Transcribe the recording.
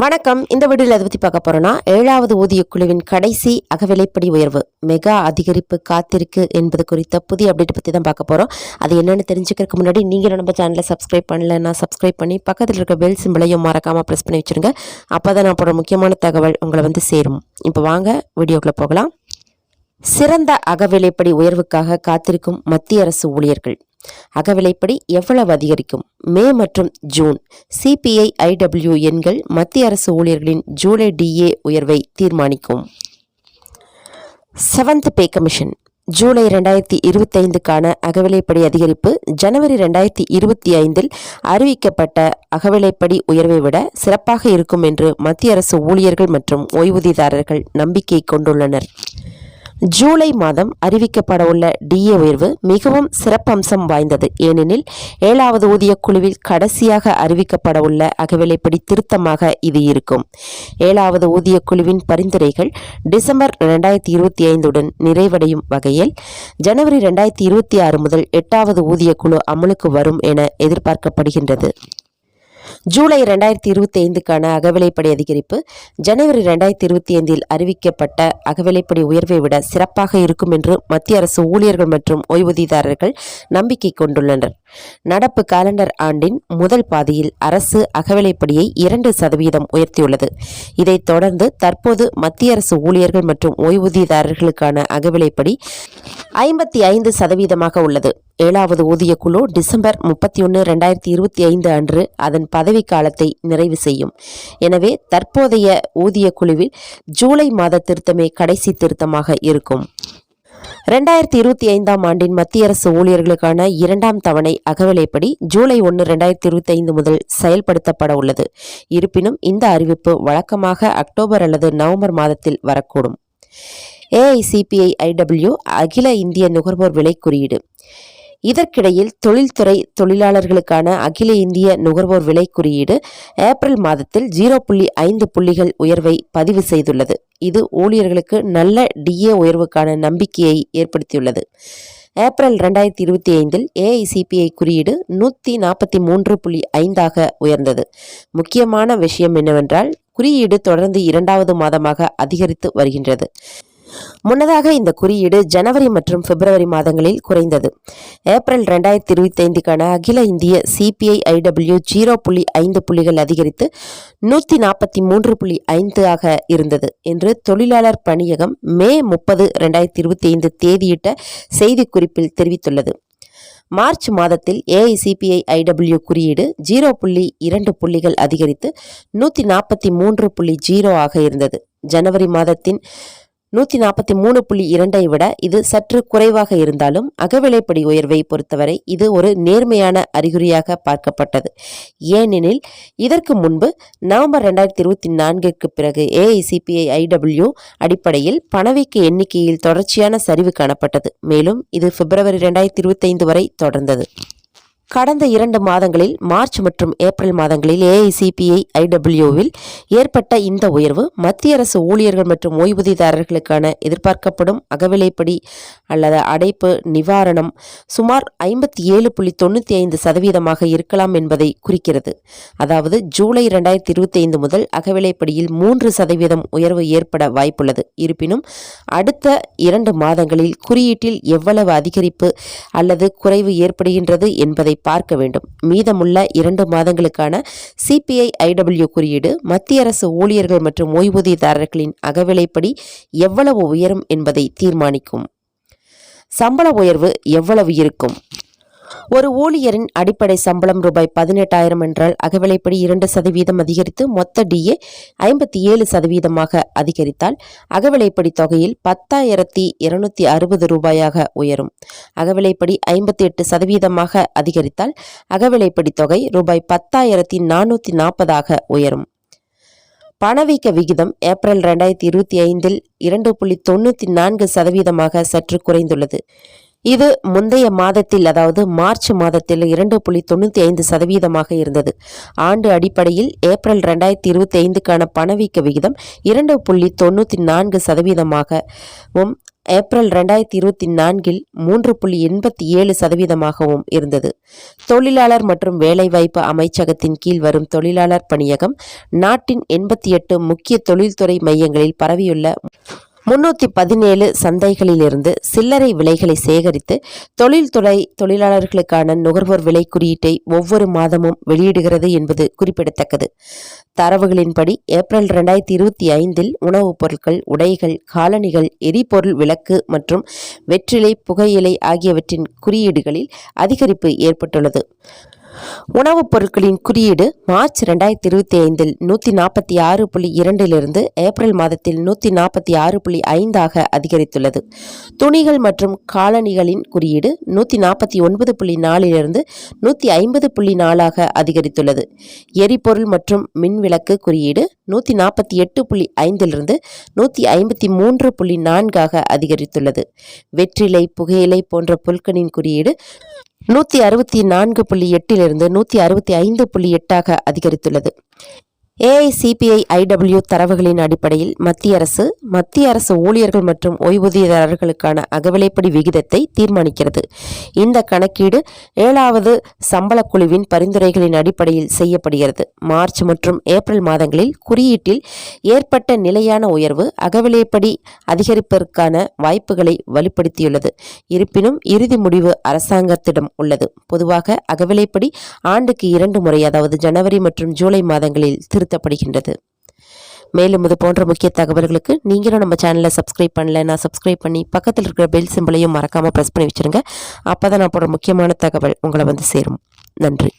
வணக்கம். இந்த வீடியோவில் அதை பற்றி பார்க்க போகிறோன்னா ஏழாவது ஊதிய குழுவின் கடைசி அகவிலைப்படி உயர்வு மெகா அதிகரிப்பு காத்திருக்கு என்பது குறித்த புதிய அப்டேட் பற்றி தான் பார்க்க போகிறோம் அது என்னென்னு தெரிஞ்சுக்கிறதுக்கு முன்னாடி நீங்கள் நம்ம சேனலை சப்ஸ்கிரைப் பண்ணலன்னா சப்ஸ்கிரைப் பண்ணி பக்கத்தில் இருக்க பெல் சிம்பிளையும் மறக்காமல் ப்ரெஸ் பண்ணி வச்சுருங்க. அப்போ தான் நான் போடுற முக்கியமான தகவல் உங்களை வந்து சேரும். இப்போ வாங்க வீடியோக்குள்ளே போகலாம். சிறந்த அகவிலைப்படி உயர்வுக்காக காத்திருக்கும் மத்திய அரசு ஊழியர்கள். அகவிலைப்படி எவ்வளவு அதிகரிக்கும்? மே மற்றும் ஜூன். சிபிஐ ஐடபிள்யூ எண்கள் மத்திய அரசு ஊழியர்களின் ஜூலை டிஏ உயர்வை தீர்மானிக்கும். Seventh pay commission. ஜூலை ரெண்டாயிரத்தி இருபத்தைந்துக்கான அகவிலைப்படி அதிகரிப்பு ஜனவரி ரெண்டாயிரத்தி இருபத்தி ஐந்தில் அறிவிக்கப்பட்ட அகவிலைப்படி உயர்வை விட சிறப்பாக இருக்கும் என்று மத்திய அரசு ஊழியர்கள் மற்றும் ஓய்வூதியதாரர்கள் நம்பிக்கை கொண்டுள்ளனர். ஜூலை மாதம் அறிவிக்கப்பட உள்ள டிஏ உயர்வு மிகவும் சிறப்பம்சம் வாய்ந்தது. ஏனெனில் ஏழாவது ஊதிய குழுவில் கடைசியாக அறிவிக்கப்பட உள்ள அகவிலைப்படி திருத்தமாக இது இருக்கும். ஏழாவது ஊதிய குழுவின் பரிந்துரைகள் டிசம்பர் ரெண்டாயிரத்தி இருபத்தி ஐந்துடன் நிறைவடையும் வகையில் ஜனவரி ரெண்டாயிரத்தி இருபத்தி ஆறு முதல் எட்டாவது ஊதிய குழு அமலுக்கு வரும் என எதிர்பார்க்கப்படுகின்றது. ஜூலை ரெண்டாயிரத்தி இருபத்தி ஐந்துக்கான அகவிலைப்படி அதிகரிப்பு ஜனவரி ரெண்டாயிரத்தி இருபத்தி ஐந்தில் அறிவிக்கப்பட்ட அகவிலைப்படி உயர்வை விட சிறப்பாக இருக்கும் என்று மத்திய அரசு ஊழியர்கள் மற்றும் ஓய்வூதியதாரர்கள் நம்பிக்கை கொண்டுள்ளனர். நடப்பு காலண்டர் ஆண்டின் முதல் பாதியில் அரசு அகவிலைப்படியை இரண்டு சதவீதம் உயர்த்தியுள்ளது. இதைத் தொடர்ந்து தற்போது மத்திய அரசு ஊழியர்கள் மற்றும் ஓய்வூதியதாரர்களுக்கான அகவிலைப்படி ஐம்பத்தி ஐந்து சதவீதமாக உள்ளது. ஏழாவது ஊதிய குழு டிசம்பர் முப்பத்தி ஒன்று ரெண்டாயிரத்தி இருபத்தி ஐந்து அன்று அதன் பதவிக்காலத்தை நிறைவு செய்யும். எனவே தற்போதைய ஊதிய குழுவில் ஜூலை மாத திருத்தமே கடைசி திருத்தமாக இருக்கும். ரெண்டாயிரத்தி இருபத்தி ஐந்தாம் ஆண்டின் மத்திய அரசு ஊழியர்களுக்கான இரண்டாம் தவணை அகவிலைப்படி ஜூலை ஒன்று ரெண்டாயிரத்தி இருபத்தி ஐந்து முதல் செயல்படுத்தப்பட உள்ளது. இருப்பினும் இந்த அறிவிப்பு வழக்கமாக அக்டோபர் அல்லது நவம்பர் மாதத்தில் வரக்கூடும். ஏஐசிபிஐ ஐடபிள்யூ அகில இந்திய நுகர்வோர் விலை குறியீடு. இதற்கிடையில் தொழில்துறை தொழிலாளர்களுக்கான அகில இந்திய நுகர்வோர் விலை குறியீடு ஏப்ரல் மாதத்தில் ஜீரோ புள்ளி ஐந்து புள்ளிகள் உயர்வை பதிவு செய்துள்ளது. இது ஊழியர்களுக்கு நல்ல டிஏ உயர்வுக்கான நம்பிக்கையை ஏற்படுத்தியுள்ளது. ஏப்ரல் ரெண்டாயிரத்தி இருபத்தி ஐந்தில் ஏஐசிபிஐ குறியீடு நூற்றி நாற்பத்தி மூன்று புள்ளி ஐந்தாக உயர்ந்தது. முக்கியமான விஷயம் என்னவென்றால் குறியீடு தொடர்ந்து இரண்டாவது மாதமாக அதிகரித்து வருகின்றது. முன்னதாக இந்த குறியீடு ஜனவரி மற்றும் பிப்ரவரி மாதங்களில் குறைந்தது. ஏப்ரல் ரெண்டாயிரத்தி இருபத்தி ஐந்துக்கான அகில இந்திய சிபிஐ ஐடபிள்யூ ஜீரோ புள்ளி ஐந்து புள்ளிகள் அதிகரித்து நூற்றி நாற்பத்தி மூன்று புள்ளி ஐந்து ஆக இருந்தது என்று தொழிலாளர் பணியகம் மே முப்பது ரெண்டாயிரத்தி இருபத்தி ஐந்து தேதியிட்ட செய்திக்குறிப்பில் தெரிவித்துள்ளது. மார்ச் மாதத்தில் ஏஐசிபிஐ ஐடபிள்யூ குறியீடு ஜீரோ புள்ளி இரண்டு புள்ளிகள் அதிகரித்து நூற்றி நாற்பத்தி மூன்று புள்ளி ஜீரோ ஆக இருந்தது. ஜனவரி மாதத்தின் நூற்றி நாற்பத்தி மூணு புள்ளி இரண்டை விட இது சற்று குறைவாக இருந்தாலும் அகவிலைப்படி உயர்வை பொறுத்தவரை இது ஒரு நேர்மையான அறிகுறியாக பார்க்கப்பட்டது. ஏனெனில் இதற்கு முன்பு நவம்பர் ரெண்டாயிரத்தி இருபத்தி நான்குக்கு பிறகு ஏஐசிபிஐ ஐடபிள்யூ அடிப்படையில் பணவீக்க எண்ணிக்கையில் தொடர்ச்சியான சரிவு காணப்பட்டது. மேலும் இது பிப்ரவரி ரெண்டாயிரத்தி இருபத்தைந்து வரை தொடர்ந்தது. கடந்த இரண்டு மாதங்களில் மார்ச் மற்றும் ஏப்ரல் மாதங்களில் ஏஐசிபிஐ ஐடபிள்யூவில் ஏற்பட்ட இந்த உயர்வு மத்திய அரசு ஊழியர்கள் மற்றும் ஓய்வூதியதாரர்களுக்கான எதிர்பார்க்கப்படும் அகவிலைப்படி அல்லது அடைப்பு நிவாரணம் சுமார் ஐம்பத்தி ஏழு புள்ளி தொண்ணூற்றி ஐந்து சதவீதமாக இருக்கலாம் என்பதை குறிக்கிறது. அதாவது ஜூலை இரண்டாயிரத்தி இருபத்தி ஐந்து முதல் அகவிலைப்படியில் மூன்று சதவீதம் உயர்வு ஏற்பட வாய்ப்புள்ளது. இருப்பினும் அடுத்த இரண்டு மாதங்களில் குறியீட்டில் எவ்வளவு அதிகரிப்பு அல்லது குறைவு ஏற்படுகின்றது என்பதை பார்க்க வேண்டும். மீதமுள்ள இரண்டு மாதங்களுக்கான சிபிஐ ஐடபிள்யூ குறியீடு மத்திய அரசு ஊழியர்கள் மற்றும் ஓய்வூதியதாரர்களின் அகவிலைப்படி எவ்வளவு உயரும் என்பதை தீர்மானிக்கும். சம்பள உயர்வு எவ்வளவு இருக்கும்? ஒரு ஊழியரின் அடிப்படை சம்பளம் ரூபாய் பதினெட்டாயிரம் என்றால் அகவிலைப்படி இரண்டு சதவீதம் அதிகரித்து மொத்த டிஏ ஐம்பத்தி ஏழு சதவீதமாக அதிகரித்தால் அகவிலைப்படி தொகையில் பத்தாயிரத்தி இருநூத்தி அறுபது ரூபாயாக உயரும். அகவிலைப்படி ஐம்பத்தி எட்டு சதவீதமாக அதிகரித்தால் அகவிலைப்படி தொகை ரூபாய் பத்தாயிரத்தி நானூற்றி நாற்பதாக உயரும். பணவீக்க விகிதம் ஏப்ரல் ரெண்டாயிரத்தி இருபத்தி ஐந்தில் இரண்டு புள்ளி தொண்ணூற்றி நான்கு சதவீதமாக சற்று குறைந்துள்ளது. இது முந்தைய மாதத்தில் அதாவது மார்ச் மாதத்தில் இரண்டு புள்ளி தொண்ணூற்றி ஐந்து சதவீதமாக இருந்தது. ஆண்டு அடிப்படையில் ஏப்ரல் ரெண்டாயிரத்தி இருபத்தி ஐந்துக்கான பணவீக்க விகிதம் இரண்டு புள்ளி தொண்ணூற்றி நான்கு சதவீதமாகவும் ஏப்ரல் ரெண்டாயிரத்தி இருபத்தி நான்கில் மூன்று புள்ளி எண்பத்தி ஏழு சதவீதமாகவும் இருந்தது. தொழிலாளர் மற்றும் வேலைவாய்ப்பு அமைச்சகத்தின் கீழ் வரும் தொழிலாளர் பணியகம் நாட்டின் எண்பத்தி எட்டு முக்கிய தொழில்துறை மையங்களில் பரவியுள்ள முன்னூற்றி பதினேழு சந்தைகளிலிருந்து சில்லறை விலைகளை சேகரித்து தொழில்துறை தொழிலாளர்களுக்கான நுகர்வோர் விலை குறியீட்டை ஒவ்வொரு மாதமும் வெளியிடுகிறது என்பது குறிப்பிடத்தக்கது. தரவுகளின்படி ஏப்ரல் ரெண்டாயிரத்தி இருபத்தி ஐந்தில் உணவுப் பொருட்கள் உடைகள் காலணிகள் எரிபொருள் விளக்கு மற்றும் வெற்றிலை புகையிலை ஆகியவற்றின் குறியீடுகளில் அதிகரிப்பு ஏற்பட்டுள்ளது. உணவுப் பொருட்களின் குறியீடு மார்ச் ரெண்டாயிரத்தி இருபத்தி ஐந்தில் நூற்றி நாற்பத்தி ஆறு புள்ளி இரண்டிலிருந்து ஏப்ரல் மாதத்தில் நூற்றி நாற்பத்தி ஆறு புள்ளி ஐந்தாக அதிகரித்துள்ளது. துணிகள் மற்றும் காலணிகளின் குறியீடு நூற்றி நாற்பத்தி ஒன்பது புள்ளி நாலிலிருந்து நூற்றி ஐம்பது புள்ளி நாலாக அதிகரித்துள்ளது. எரிபொருள் மற்றும் மின்விளக்கு குறியீடு நூற்றி நாற்பத்தி எட்டு புள்ளி ஐந்திலிருந்து நூற்றி ஐம்பத்தி மூன்று புள்ளி நான்காக அதிகரித்துள்ளது. வெற்றிலை புகையிலை போன்ற பொருட்களின் குறியீடு நூற்றி அறுபத்தி நான்கு புள்ளி எட்டிலிருந்து நூற்றி அறுபத்தி ஐந்து புள்ளி எட்டாக அதிகரித்துள்ளது. ஏஐசிபிஐ ஐடபிள்யூ தரவுகளின் அடிப்படையில் மத்திய அரசு மத்திய அரசு ஊழியர்கள் மற்றும் ஓய்வூதியதாரர்களுக்கான அகவிலைப்படி விகிதத்தை தீர்மானிக்கிறது. இந்த கணக்கீடு ஏழாவது சம்பளக்குழுவின் பரிந்துரைகளின் அடிப்படையில் செய்யப்படுகிறது. மார்ச் மற்றும் ஏப்ரல் மாதங்களில் குறியீட்டில் ஏற்பட்ட நிலையான உயர்வு அகவிலைப்படி அதிகரிப்பதற்கான வாய்ப்புகளை வலுப்படுத்தியுள்ளது. இருப்பினும் இறுதி முடிவு அரசாங்கத்திடம் உள்ளது. பொதுவாக அகவிலைப்படி ஆண்டுக்கு இரண்டு முறை அதாவது ஜனவரி மற்றும் ஜூலை மாதங்களில் பயன்படுத்தப்படுகின்றது மேலும் இது போன்ற முக்கிய தகவல்களுக்கு நீங்களும் நம்ம சேனலை சப்ஸ்கிரைப் பண்ணலைன்னா சப்ஸ்கிரைப் பண்ணி பக்கத்தில் இருக்கிற பெல் சிம்பிளையும் மறக்காமல் ப்ரெஸ் பண்ணி வச்சுருங்க. அப்போ தான் நான் போடுற முக்கியமான தகவல் உங்களை வந்து சேரும். நன்றி.